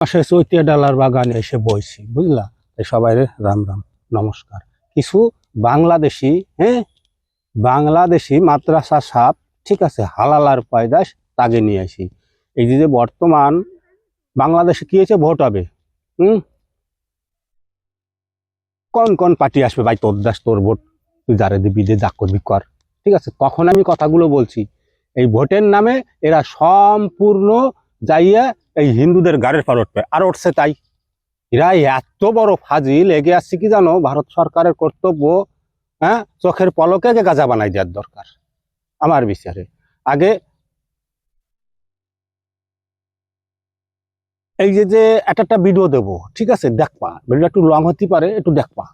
পাশে চৈতিয়া ডালার বাগানে এসে বইছি, বুঝলা? এই সবাই রাম রাম, নমস্কার। কিছু বাংলাদেশি হ্যাঁ? বাংলাদেশি মাদ্রাসা সাপ, ঠিক আছে, হালালার পায়দাস তাকে নিয়ে আসি এই যে বর্তমান বাংলাদেশে কি হয়েছে? ভোট হবে। হুম? কোন কোন পার্টি আসবে? ভাই, তোর দাস, তোর ভোট। তুই যারে দিবি, যে যা করবি কর। ঠিক আছে, তখন আমি কথাগুলো বলছি। এই ভোটের নামে এরা সম্পূর্ণ যাইয়া এই হিন্দুদের গাড়ির উঠবে আর উঠছে তাই। এরা এত বড় ফাজিল, এগে আসছে কি জানো? ভারত সরকারের কর্তব্য হ্যাঁ? চোখের পলকে গাজা বানাই দেওয়ার দরকার। আমার বিচারে। আগে এই যে যে একটা ভিডিও দেবো, ঠিক আছে? দেখবা। ভিডিওটা একটু লং হতে পারে, একটু দেখবা।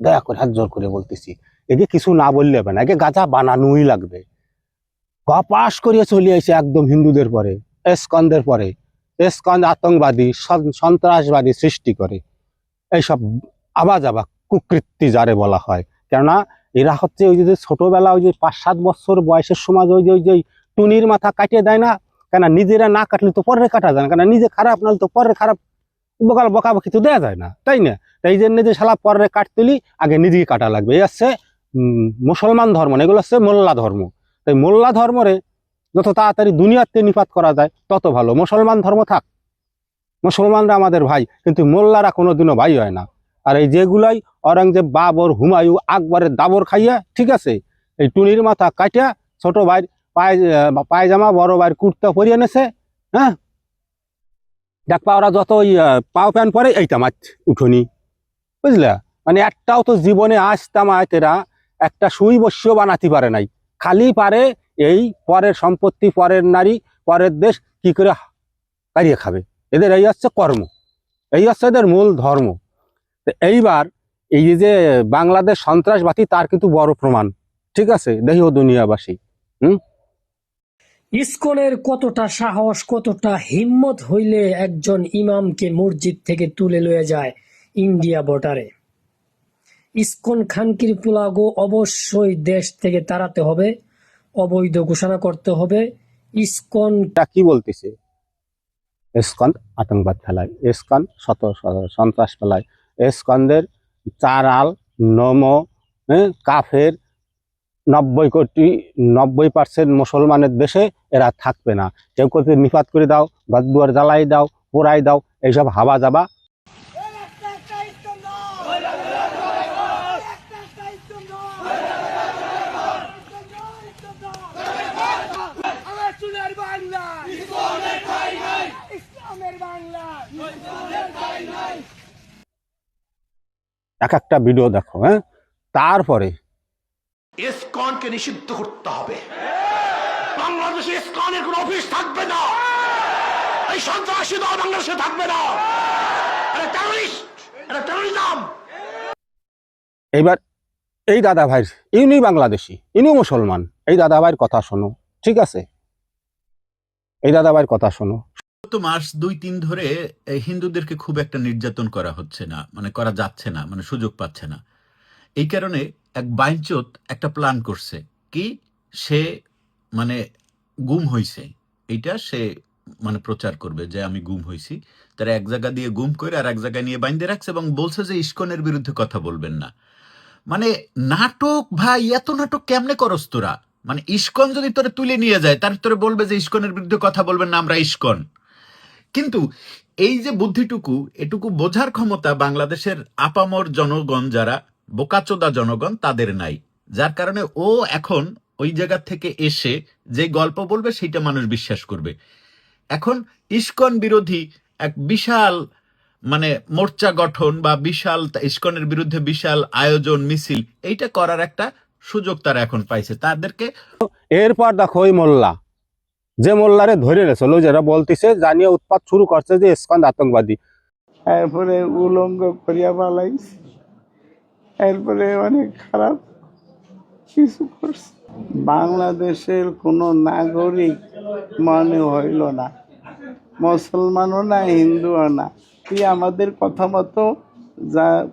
দয়া করে হাত জোর করে বলতেছি। এগে কিছু না বললে হবে না। এগে গাজা বানানোই লাগবে। গপাস করিয়ে চলে আসে একদম হিন্দুদের পরে, এসকন্দের পরে। এসকন্দ আতঙ্কবাদী সন- সন্ত্রাসবাদী সৃষ্টি করে। এইসব আবাজ আবা কুকৃতি যারে বলা হয়। কেননা এরা হচ্ছে ওই যে ছোটবেলা ওই যে পাঁচ সাত বছর বয়সের সময় ওই যে ওই যে টুনির মাথা কাটিয়ে দেয় না কেন নিজেরা না কাটলে তো পরে কাটা যায় না কেন নিজে খারাপ নাহলে তো পরে খারাপ বকাল বকাবকি তো দেওয়া যায় না, তাই না? তাই যে শালা পরে কাটতুলি আগে নিজেকে কাটা লাগবে। এই হচ্ছে মুসলমান ধর্ম এগুলো হচ্ছে মোল্লা ধর্ম। তাই মোল্লা ধর্মরে যত তাড়াতাড়ি দুনিয়াতে নিপাত করা যায়, তত ভালো। মুসলমান ধর্ম থাক। মুসলমানরা আমাদের ভাই, কিন্তু মোল্লারা কোনোদিনও ভাই হয় না। আর এই যেগুলাই অরঙ্গজেব বাবর হুমায়ু আকবরের দাবর খাইয়া, ঠিক আছে, এই টুনির মাথা কাটিয়া ছোট ভাইয়ের পায়, পায়জামা, বড় ভাইয়ের কুর্তা পরিয়ে এনেছে হ্যাঁ? দেখবা ওরা যত ওই পাও প্যান্ট পরে, এইটা মাছ উঠোনি। বুঝলা? মানে একটাও তো জীবনে আসতাম এরা একটা সুই বস্য বানাতে পারে নাই। খালি পারে এই পরের সম্পত্তি, পরের নারী, পরের দেশ কি করে কারিয়ে খাবে? এদের এই হচ্ছে কর্ম। এই হচ্ছে এদের মূল ধর্ম। এইবার এই যে বাংলাদেশ সন্ত্রাসবাদী, তার কিন্তু বড় প্রমাণ। ঠিক আছে? দেহ দুনিয়াবাসী। ইসকনের কতটা সাহস, কতটা হিম্মত হইলে একজন ইমামকে মসজিদ থেকে তুলে লয়ে যায় ইন্ডিয়া বর্ডারে? ইসকন খানকির পুলাগো অবশ্যই দেশ থেকে তাড়াতে হবে। অবৈধ ঘোষণা করতে হবে। ইসকন কি বলতেছে? এসকন আতঙ্কবাদ ফেলায়। এসকন শত সন্ত্রাস ফেলায়। এসকনদের চারাল, নম কাফের নব্বই কোটি, নব্বই পার্সেন্ট মুসলমানের দেশে এরা থাকবে না। কেউ কেউ নিপাত করে দাও ঘরদুয়ার জ্বালাই দাও, পোড়াই দাও, এইসব হাবা যাবা আমার চুলের বাংলা ইসলামের বাংলা এক একটা ভিডিও দেখো হ্যাঁ? তারপরে ইসকনকে নিষিদ্ধ করতে হবে। বাংলাদেশে ইসকনের কোন অফিস থাকবে না। এই সন্ত্রাসী দল বাংলাদেশে থাকবে না। এটা টেরোরিস্ট এটা টেরোরিজম এইবার এই দাদা ভাই ইনি বাংলাদেশি ইনিও মুসলমান। এই দাদা ভাইয়ের কথা শোনো ঠিক আছে? এই দাদা ভাইয়ের কথা শোনো। তো মাস, দুই তিন ধরে হিন্দুদেরকে খুব একটা নির্যাতন করা হচ্ছে না মানে করা যাচ্ছে না মানে সুযোগ পাচ্ছে না। এই কারণে এক বাইঞ্চোত একটা প্ল্যান করছে কি সে মানে গুম হইছে। এইটা সে মানে প্রচার করবে যে আমি গুম হইছি। তারা এক জায়গা দিয়ে গুম করে আর এক জায়গায় নিয়ে বাইন্দে রাখছে এবং বলছে যে ইস্কনের বিরুদ্ধে কথা বলবেন না। মানে নাটক ভাই, এত নাটক কেমনে করস তোরা? মানে ইস্কন যদি তোরে তুলে নিয়ে যায়, তার তোরে বলবে যে ইস্কনের বিরুদ্ধে কথা বলবেন না, আমরা ইস্কন। কিন্তু এই যে বুদ্ধিটুকু, এটুকু বোঝার ক্ষমতা বাংলাদেশের আপামর জনগণ যারা, বোকাচোদা জনগণ, তাদের নাই। যার কারণে ও এখন ওই জায়গা থেকে এসে যে গল্প বলবে, সেইটা মানুষ বিশ্বাস করবে। এখন ইস্কন বিরোধী এক বিশাল মানে মোর্চা গঠন বা বিশাল, ইস্কনের বিরুদ্ধে বিশাল আয়োজন, মিছিল, এইটা করার একটা সুযোগ তারা এখন পাইছে। তাদেরকে এরপর দেখো ওই মোল্লা। যে মোল্লারে ধরে রেছিল যেটা বলতেছে, জানিয়ে উৎপাত শুরু করছে যে ইস্কন আতঙ্কবাদী। এরপরে উলঙ্গ করিয়া পালাইছে। এরপরে অনেক খারাপ কিছু করছে। বাংলাদেশের কোনো নাগরিক মনে হইল না। মুসলমানও না, হিন্দুও না। তুই আমাদের কথা মতো যা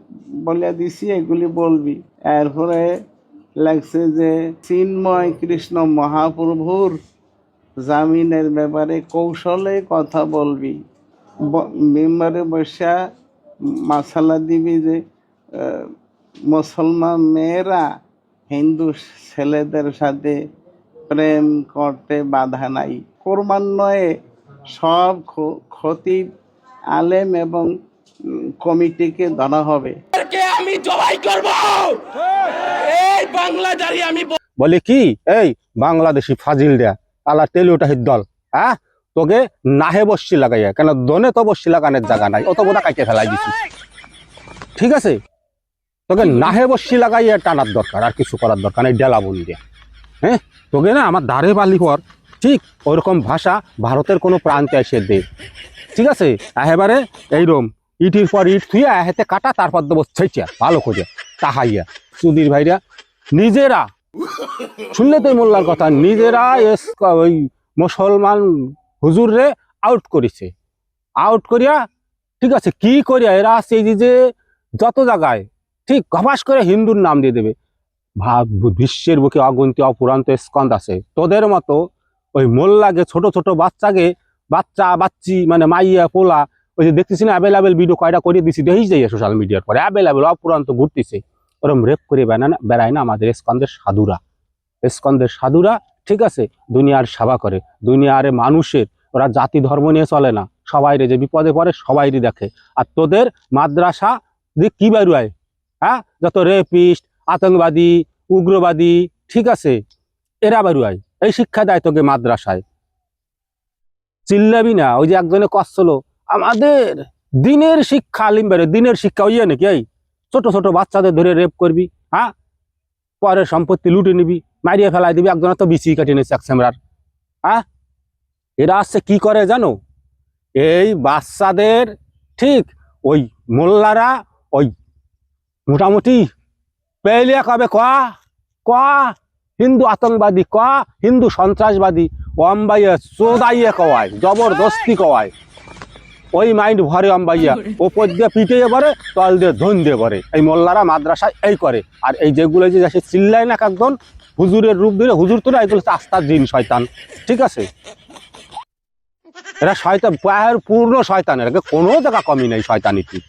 বলে দিছি, এগুলি বলবি? এরপরে লাগছে যে, চিন্ময় কৃষ্ণ মহাপ্রভুর জামিনের ব্যাপারে কৌশলে কথা বলবি। মেম্বারে বসা মাসালা দিবি যে মুসলমান মেয়েরা হিন্দু ছেলেদের সাথে প্রেম করতে বাধা নাই। ক্রমান্বয়ে সব খতিব আলেম এবং কমিটিকে ধরা হবে। আমি জবাই করব। এই বাংলাদারি আমি বলে কি? এই বাংলাদেশি ফাজিল দেয়া আলা তেলিওটা দল হ্যাঁ? তোকে নাহে বসছি লাগাইয়া, কেন দনে তো বসছি লাগানোর জায়গা নাই, অত বোধা কাইতে ফেলাই দিছি। ঠিক আছে? তোকে নাহে বসছি লাগাইয়া টানার দরকার, আর কিছু করার দরকার নেই, ডেলা বলি হ্যাঁ? তোকে না আমার দাঁড়ে বালি কর, ঠিক ওইরকম ভাষা ভারতের কোনো প্রান্তে এসে দে। ঠিক আছে? এবারে এইরকম ইটির পর ইট থুইয়া হেতে কাটা, তারপর দেবো ছেঁচিয়া ভালো করে, তাহাইয়া। সুধীর ভাইরা, নিজেরা শুনলে তো মোল্লার কথা, নিজেরা ওই মুসলমান হুজুররে আউট করেছে। আউট করিয়া, ঠিক আছে, কি করিয়া, এরা আছে যে- যত জায়গায়, ঠিক গবাস করে হিন্দুর নাম দিয়ে দেবে। বিশ্বের বুকে অগন্তি, অপুরান্ত স্কন্দ আছে। তোদের মতো ওই মোল্লাগে ছোট ছোট বাচ্চাকে, বাচ্চা, বাচ্চি মানে মাইয়া, পোলা, ওই যে দেখতেছি না অ্যাভেলেবেল ভিডিও কয়টা করে দিছি, দেখিস যাই সোশ্যাল মিডিয়ার পরে। অ্যাভেলেবেল অপুরান্ত ঘুরতেছে। ওরম রেপ করে বেড়ায় বেড়ায় না আমাদের স্কন্দের সাধুরা। স্কন্দের সাধুরা, ঠিক আছে, দুনিয়ার সেবা করে। দুনিয়ার মানুষের, ওরা জাতি ধর্ম নিয়ে চলে না। সবাইরে যে বিপদে পড়ে সবাইরই দেখে। আর তোদের মাদ্রাসা দিয়ে কি বেরোয়? হ্যাঁ? যত রেপিস্ট, আতঙ্কবাদী, উগ্রবাদী, ঠিক আছে, এরা বেরোয়। এই শিক্ষা দেয় তোকে মাদ্রাসায়। চিল্লাবি না, ওই যে একজনে কষ্ট আমাদের দিনের শিক্ষা আলিম বেরো দিনের শিক্ষা, ওই নাকি এই? ছোট ছোট বাচ্চাদের ধরে রেপ করবি হ্যাঁ? পরের সম্পত্তি লুটে নিবি, মারিয়ে ফেলাই দিবি একজনে তো বিচি কাটিয়ে নিচ্ছে এক স্যামরার হ্যাঁ? এরা আসছে কি করে জানো? এই বাচ্চাদের ঠিক ওই মোল্লারা ওই মোটামুটি পেলিয়া কবে ক? ক? হিন্দু আতঙ্কবাদী, ক? হিন্দু সন্ত্রাসবাদী, অম্বাইয়া চোদাইয়ে কওয়ায়, জবরদস্তি কওয়ায়। ওই মাইন্ড ভরে অম্বাইয়া ওপর দিয়ে পিটিয়ে পড়ে তল দিয়ে ধন দিয়ে পড়ে এই মোল্লারা মাদ্রাসায় এই করে। আর এই যেগুলো যে সে চিল্লায় না একজন হুজুরের রূপ ধরে হুজুর তোরা এগুলো হচ্ছে আস্থার জিন শয়তান। ঠিক আছে? এরা শয়তান পায়ের পূর্ণ শয়তান। এরা কোনো জায়গা কমি নেই শয়তানিটি।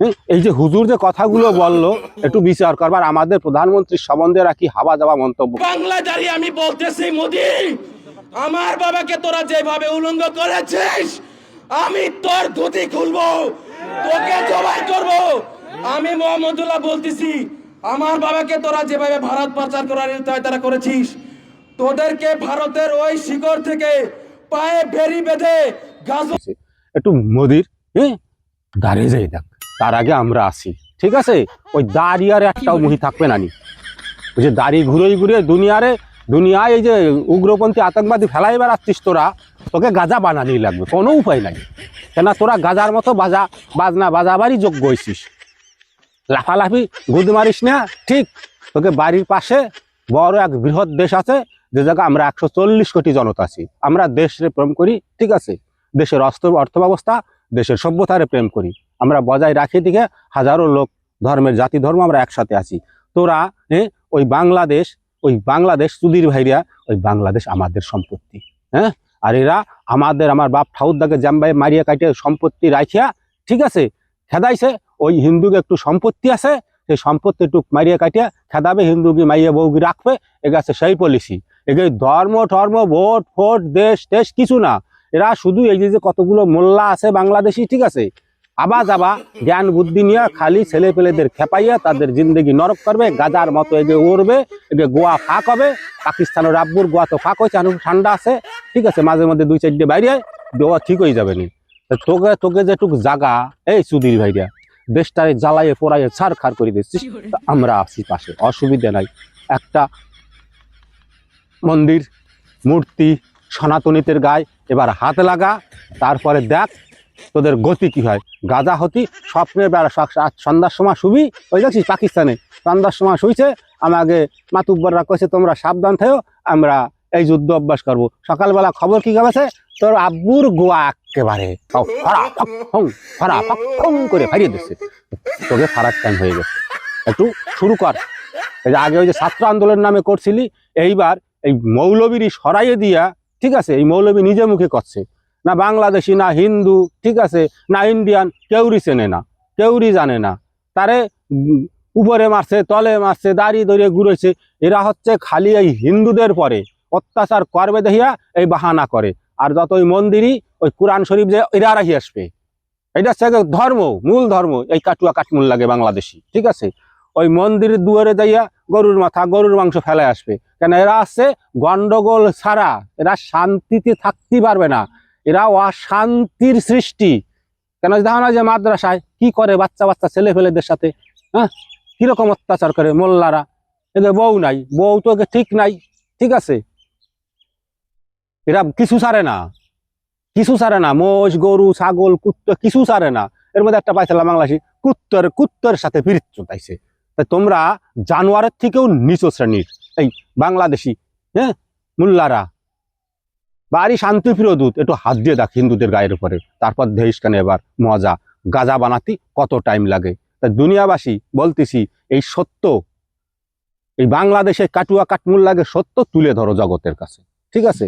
হ্যাঁ, এই যে হুজুর যে কথাগুলো বলল একটু বিচার করবার। আমাদের প্রধানমন্ত্রীর সম্বন্ধে রাখি হাওয়া যাওয়া মন্তব্য বাংলাদারি আমি বলতেছি মোদি আমার বাবাকে তোরা যেভাবে উলঙ্গ করেছিস আমি তোর ধুতি খুলবো। তোকে জবাই করব। আমি মোহাম্মদুল্লাহ বলতেছি আমার বাবাকে তোরা যেভাবে ভারত পাচার করার তারা করেছিস তোদেরকে ভারতের ওই শিকড় থেকে পায়ে বেরি বেঁধে গাছ একটু মোদির হ্যাঁ দাঁড়িয়ে যাই দেখ। তার আগে আমরা আসি ঠিক আছে? ওই দাড়ি আর একটাও মুহি থাকবে না নি। ওই যে দাড়ি ঘুরে ঘুরে দুনিয়ারে দুনিয়ায় এই যে উগ্রপন্থী আতঙ্কবাদী ফেলাই বেড়াচ্ছিস তোরা তোকে গাজা বানানি লাগবে, কোনো উপায় নাই। কেন তোরা গাজার মতো বাজা, বাজনা বাজাবারই যোগ্য হয়েছিস লাফালাফি, গুদ মারিস না, ঠিক। তোকে বাড়ির পাশে বড় এক বৃহৎ দেশ আছে, যে জায়গা আমরা একশো চল্লিশ কোটি জনতা আছি। আমরা দেশে প্রেম করি, ঠিক আছে। দেশের অর্থ অর্থ ব্যবস্থা দেশের সভ্যতারে প্রেম করি। আমরা বজায় রাখি দিকে হাজারো লোক, ধর্মের জাতি, ধর্ম আমরা একসাথে আছি। তোরা ওই বাংলাদেশ ওই বাংলাদেশ সুধীর ভাইরা, ওই বাংলাদেশ আমাদের সম্পত্তি হ্যাঁ? আর এরা আমাদের আমার বাপ ঠাউদাকে ভাই মারিয়া কাটিয়ে সম্পত্তি রাখিয়া, ঠিক আছে, খেদাইছে, ওই হিন্দুকে একটু সম্পত্তি আছে, সেই সম্পত্তি টুক মারিয়া কাটিয়া খেদাবে, হিন্দুকে মারিয়া বউকে রাখবে এগে আছে সেই পলিসি এগে ধর্ম ধর্ম, ভোট ফোট দেশ দেশ, কিছু না। এরা শুধু এই যে কতগুলো মোল্লা আছে বাংলাদেশি, ঠিক আছে আবা যাবা জ্ঞান বুদ্ধি নিয়ে খালি ছেলে পেলেদের খেপাইয়া তাদের জিন্দগি নরক করবে গাজার মতো এগে উড়বে এগে গোয়া ফাঁক হবে পাকিস্তানের রাব্বুর গোয়া তো ফাঁক হয়েছে ঠান্ডা আছে ঠিক আছে মাঝে মধ্যে দুই চারটে বাইরে গোয়া ঠিক হয়ে যাবে নি। তোকে তোকে যেটুক জাগা এই সুধীর ভাইরা দেশটারে জ্বালাইয়ে পোড়াইয়ে ছাড় খার করে দিচ্ছিস আমরা আছি পাশে অসুবিধা নাই। একটা মন্দির মূর্তি সনাতনীতের গায়ে এবার হাত লাগা তারপরে দেখ তোদের গতি কি হয়? গাজা হতি, স্বপ্নের বেড়া সন্ধ্যার সময় শুবি, ওই দেখছিস পাকিস্তানে? সন্ধ্যার সময় শুইছে আমাকে মাতুব্বররা কইছে, তোমরা সাবধান থেও আমরা এই যুদ্ধ অভ্যাস করব। সকালবেলা খবর কি গেছে তোর আব্বুর গোয়া একেবারে করে হারিয়ে দিচ্ছে তোকে ফারাক টাইম হয়ে গেছে। একটু শুরু কর। এই যে আগে ওই যে ছাত্র আন্দোলন নামে করছিলি, এইবার এই মৌলবীরই সরাইয়ে দিয়া, ঠিক আছে, এই মৌলবী নিজে মুখে করছে। না বাংলাদেশি, না হিন্দু, ঠিক আছে, না ইন্ডিয়ান কেউরি চেনে না কেউরি জানে না। তারে উপরে মারছে, তলে মারছে, দাঁড়িয়ে দড়িয়ে ঘুরেছে, এরা হচ্ছে খালি এই হিন্দুদের পরে। অত্যাচার করবে দেখিয়া এই বাহানা করে। আর যত ওই মন্দিরই, ওই কোরআন শরীফ যে, এরা রাখি আসবে। এটা হচ্ছে ধর্ম, মূল ধর্ম, এই কাটুয়া কাটমুল লাগে বাংলাদেশি, ঠিক আছে? ওই মন্দিরের দুয়ারে যাইয়া গরুর মাথা, গরুর মাংস ফেলে আসবে। কেন এরা আছে গন্ডগোল ছাড়া, এরা শান্তিতে থাকতে পারবে না। এরা অশান্তির সৃষ্টি। কেন না যে মাদ্রাসায় কি করে বাচ্চা বাচ্চা ছেলে ফেলেদের সাথে হ্যাঁ? কীরকম অত্যাচার করে মোল্লারা? এদের বউ নাই, বউ তো ঠিক নাই, ঠিক আছে? এরা কিছু সারে না, কিছু সারে না। মোষ, গরু, ছাগল, কুত্ত কিছু সারে না। এর মধ্যে একটা পাইছিলাম বাংলাদেশি, কুত্তর কুত্তর সাথে পিরিত পাইছে তাই তোমরা জানোয়ারের থেকেও নিচু শ্রেণির এই বাংলাদেশি হ্যাঁ? মুল্লারা বাড়ি শান্তিপ্রিয় দুধ একটু হাত দিয়ে দেখ হিন্দুদের গায়ের উপরে। তারপর দেহিসখানে এবার মজা। গাজা বানাতে কত টাইম লাগে। তা দুনিয়াবাসী, বলতেছি, এই সত্য, এই বাংলাদেশে কাটুয়া কাটমুল লাগে সত্য তুলে ধরো জগতের কাছে। ঠিক আছে?